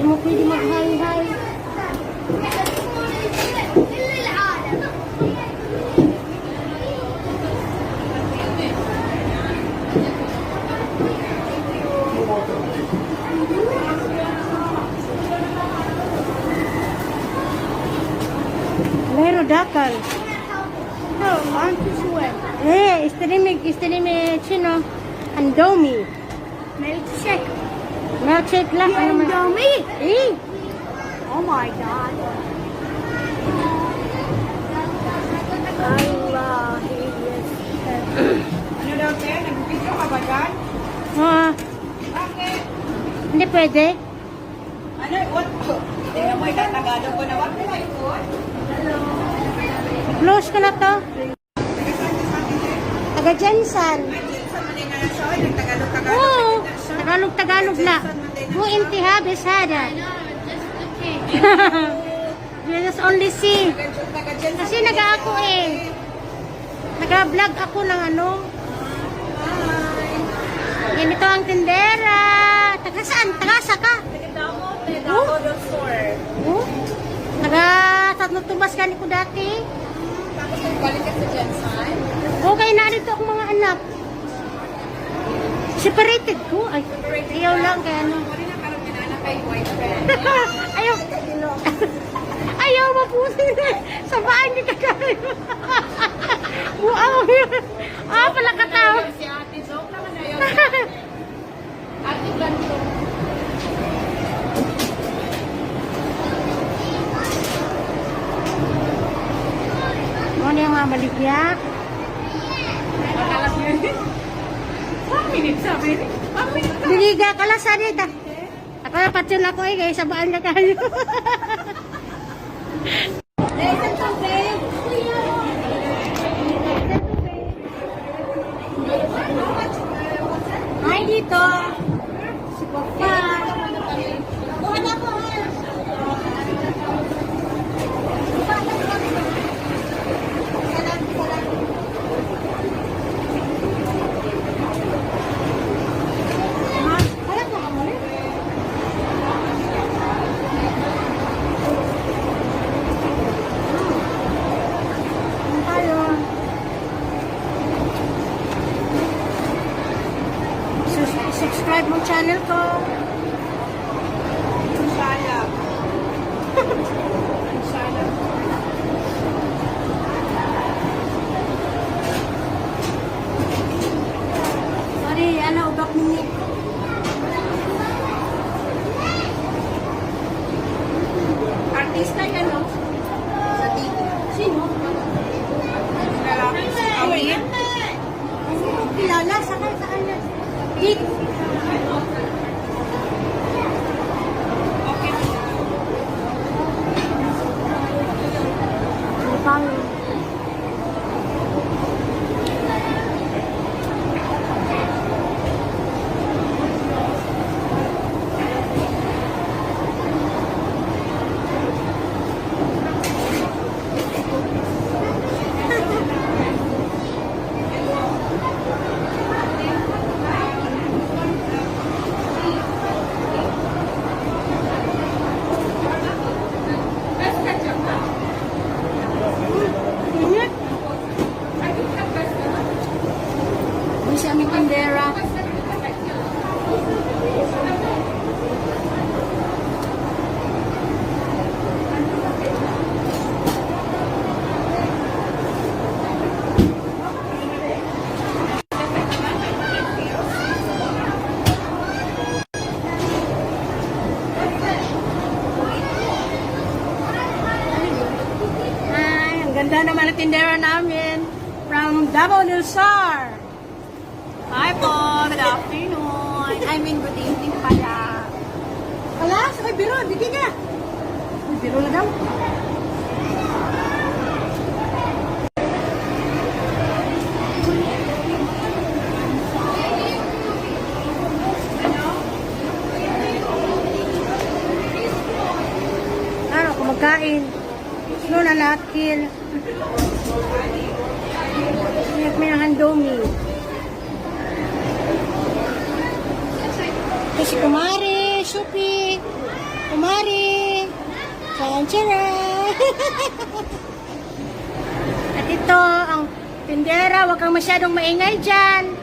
دي مخي هاي هاي غير داكل إيه استلمي استلمي شنو اندومي ملك شكل Milkshake lang. ano man. Indomie? Eh, Oh my god. Is. Ano daw, te? Nag-video ka ba dyan? ah, Bakit? hindi pwede. Ano? What? Tingnan mo, itatagalog ko na. What will I put? Close ko na to. Taga Jensen. Ay, Jensen, mali na siya. Ay, nagtagalog-tagalog. Oo, na. Who intiha besada? Let us only see. Kasi nag-ako eh. Nag-vlog ako ng ano. Ganito ang tindera. Taga saan? Tagasa ka? Taga-Damo store. Oh? Taga tatlo tubas ka ko dati. Tapos nagbalik ka sa Jensen. Okay na dito ang mga anak. Separated ko. Ay, ayaw lang kaya ano. Ayaw. ayaw mapusin. Sa bahay hindi ka kayo. wow. ah, pala ka tao. Si ate joke naman na yun. Ate Blanco. Ano yung mga maligya? Diliga ka lang sa dito. Ako na patyon ako eh, kaya sa bahay na kayo. Listen something. Hi dito. Si Papa. Buwan ako ha. Wala pa ka muli? Ano tayo? Sus- subscribe mo channel ko. Sayang. Sorry, ano, ubak ni Artista yan, no? Sa TV. Sino? Lalaki si Awin. Hindi ko kilala. Sakay sa kanya. Hit. Okay. Ang pangit. Ingat. Hindi siya may tindera. Ay, ang ganda naman ang tindera namin. From Davao del Sar. Hi po. Good afternoon. I mean, good evening pala. Wala, sakay biro, dito ka. Uy, Biro na daw. Ano, kumakain. Sino na nakil. Siyak may ang handomi. Kasi kumari, supi, kumari, chanchara. At ito, ang tindera, huwag kang masyadong maingay dyan.